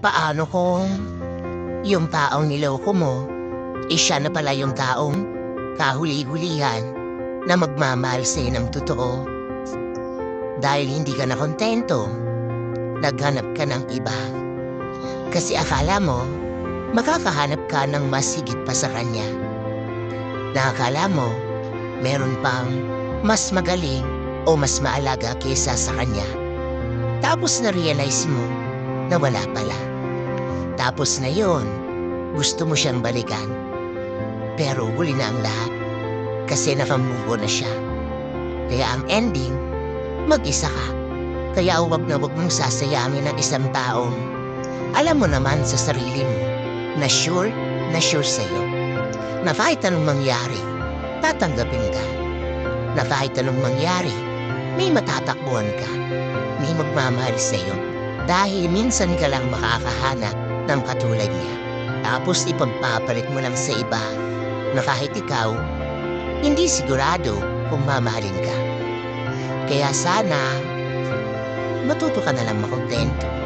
Paano kung yung taong niloko mo, eh siya na pala yung taong kahuli-hulihan na magmamahal sa'yo ng totoo? Dahil hindi ka na kontento, naghanap ka ng iba. Kasi akala mo, makakahanap ka ng mas higit pa sa kanya. Nakakala mo, meron pang mas magaling o mas maalaga kaysa sa kanya. Tapos na-realize mo na wala pala. Tapos na yon, gusto mo siyang balikan. Pero huli na ang lahat kasi nakamugo na siya. Kaya ang ending, mag-isa ka. Kaya huwag na huwag mong sasayamin ng isang taong alam mo naman sa sarili mo na sure na sure sa'yo. Na kahit anong mangyari, tatanggapin ka. Na kahit anong mangyari, may matatakbuhan ka. May magmamahal sa'yo. Dahil minsan ka lang makakahanap ng katulad niya. Tapos ipagpapalit mo lang sa iba na kahit ikaw, hindi sigurado kung mamahalin ka. Kaya sana, matuto ka na lang makontento.